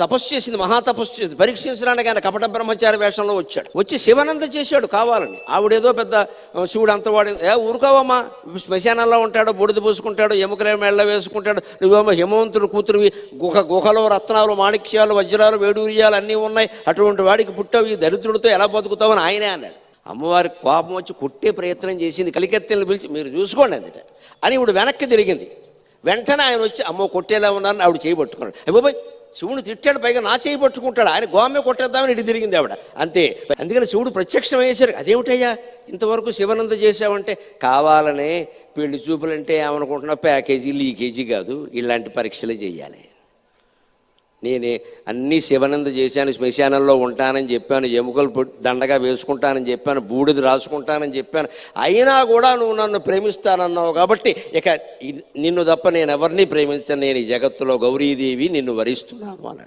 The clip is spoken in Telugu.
తపస్సు చేసింది మహా తపస్సు చేసింది. పరీక్షించడానికి ఆయన కపట బ్రహ్మచారి వేషంలో వచ్చాడు. వచ్చి శివనంద చేశాడు కావాలని. ఆవిడేదో పెద్ద శివుడు అంతవాడు ఏ ఊరుకోవమ్మా. శ్మశానంలో ఉంటాడు బూడిద పూసుకుంటాడు ఎముకల మెళ్ళ వేసుకుంటాడు. నువ్వేమో హిమవంతుడు కూతురువి. గుహ గుహలో రత్నాలు మాణిక్యాలు వజ్రాలు వేడూర్యాలు అన్నీ ఉన్నాయి. అటువంటి వాడికి పుట్టవు ఈ దరిద్రుడితో ఎలా బతుకుతావని ఆయనే అన్నాడు. అమ్మవారి కోపం వచ్చి కొట్టే ప్రయత్నం చేసింది. కలికెత్తెలను పిలిచి మీరు చూసుకోండి అందుట. అని ఇప్పుడు వెనక్కి తిరిగింది. వెంటనే ఆయన వచ్చి అమ్మో కొట్టేలా ఉన్నారని ఆవిడ చేయబట్టుకున్నాడు అయ్యబాయ్ శివుడు తిట్టాడు పైగా నా చేయి పట్టుకుంటాడు. ఆయన గోమె కొట్టేద్దామని ఇటు తిరిగింది ఆవిడ. అంతే. అందుకని శివుడు ప్రత్యక్షం అయ్యేసరికి అదేమిటయ్యా? ఇంతవరకు శివనంద చేసావంటే కావాలనే పెళ్ళి చూపులంటే ఏమనుకుంటున్నా ప్యాకేజీ లీకేజీ కాదు. ఇలాంటి పరీక్షలు చేయాలి. నేనే అన్నీ శివనంద చేశాను శ్మశానంలో ఉంటానని చెప్పాను ఎముకలు దండగా వేసుకుంటానని చెప్పాను బూడిద రాసుకుంటానని చెప్పాను. అయినా కూడా నువ్వు నన్ను ప్రేమిస్తానన్నావు కాబట్టి ఇక నిన్ను తప్ప నేను ఎవరిని ప్రేమించను నేను ఈ జగత్తులో గౌరీదేవి నిన్ను వరిస్తున్నాను అన్నాడు.